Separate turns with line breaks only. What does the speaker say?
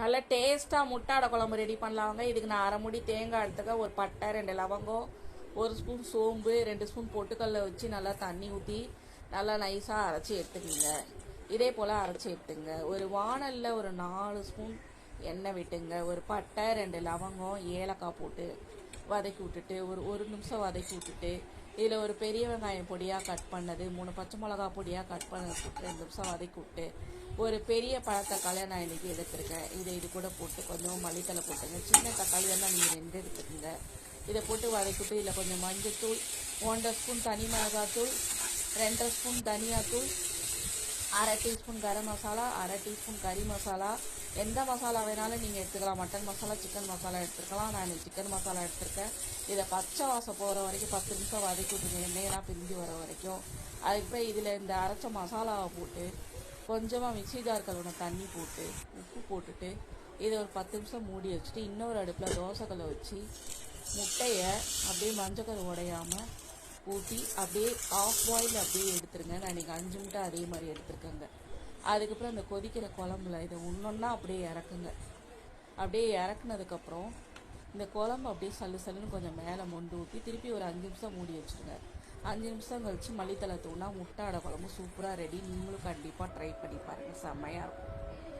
நல்ல டேஸ்ட்டாக முட்டாடை குழம்பு ரெடி பண்ணலாங்க. இதுக்கு நான் அரை முடி தேங்காய் எடுத்துக்க ஒரு பட்டை ரெண்டு லவங்கம் ஒரு ஸ்பூன் சோம்பு ரெண்டு ஸ்பூன் பொட்டுக்கல்ல வச்சு நல்லா தண்ணி ஊற்றி நல்லா நைஸாக அரைச்சி எடுத்துக்கிங்க. இதே போல் அரைச்சி எடுத்துங்க ஒரு வாணலில் ஒரு நாலு ஸ்பூன் எண்ணெய் விட்டுங்க. ஒரு பட்டை ரெண்டு லவங்கம் ஏலக்காய் போட்டு வதக்கி விட்டுட்டு ஒரு ஒரு நிமிஷம் வதக்கி விட்டுட்டு இதில் ஒரு பெரிய வெங்காயம் பொடியாக கட் பண்ணது மூணு பச்சை மிளகா பொடியாக கட் பண்ணது போட்டு ரெண்டு நிமிஷம் வதக்கி விட்டு ஒரு பெரிய பழத்தக்காளியை நான் இன்றைக்கி எடுத்திருக்கேன். இதை இது கூட போட்டு கொஞ்சம் மல்லித்தலை போட்டுங்க. சின்ன தக்காளி வேணால் நீங்கள் ரெண்டு எடுத்துக்கோங்க. இதை போட்டு வதக்கிட்டு இதில் கொஞ்சம் மஞ்சள்தூள் ஒன்றரை ஸ்பூன் தனி மிளகாத்தூள் ரெண்டரை ஸ்பூன் தனியாத்தூள் அரை டீஸ்பூன் கரம் மசாலா அரை டீஸ்பூன் கறி மசாலா. எந்த மசாலா வேணாலும் நீங்கள் எடுத்துக்கலாம். மட்டன் மசாலா சிக்கன் மசாலா எடுத்துக்கலாம் நான் சிக்கன் மசாலா எடுத்துருக்கேன். இதை பச்சை வாசம் போகிற வரைக்கும் பத்து நிமிஷம் வதக்கி விட்டுருங்க. எண்ணெயெல்லாம் பிரிஞ்சு வர வரைக்கும். அதுக்கப்புறம் இதில் இந்த அரைச்ச மசாலாவை போட்டு கொஞ்சமாக மிக்ஸி ஜார் தண்ணி போட்டு உப்பு போட்டுட்டு இதை ஒரு பத்து நிமிஷம் மூடி வச்சுட்டு இன்னொரு அடுப்பில் தோசைக்கல்லை வச்சு முட்டையை அப்படியே மஞ்சக்கரு உடையாமல் கூட்டி அப்படியே ஆஃப் பாயில் அப்படியே எடுத்துருங்க. நான் இன்றைக்கி அஞ்சு முட்டை அதே மாதிரி எடுத்துருக்கேங்க. அதுக்கப்புறம் அந்த கொதிக்கிற குழம்புல இதை ஒன்றொன்னா அப்படியே இறக்குங்க. அப்படியே இறக்குனதுக்கப்புறம் இந்த குழம்பு அப்படியே சல்லு சல்லுன்னு கொஞ்சம் மேலே மொண்டு ஊற்றி திருப்பி ஒரு அஞ்சு நிமிஷம் மூடி வச்சுருங்க. அஞ்சு நிமிஷம் கழித்து மல்லித்தலை தூணா முட்டை அடை குழம்பு சூப்பராக ரெடி நீங்களும் கண்டிப்பாக ட்ரை பண்ணி பாருங்கள் செம்மையாக இருக்கும்.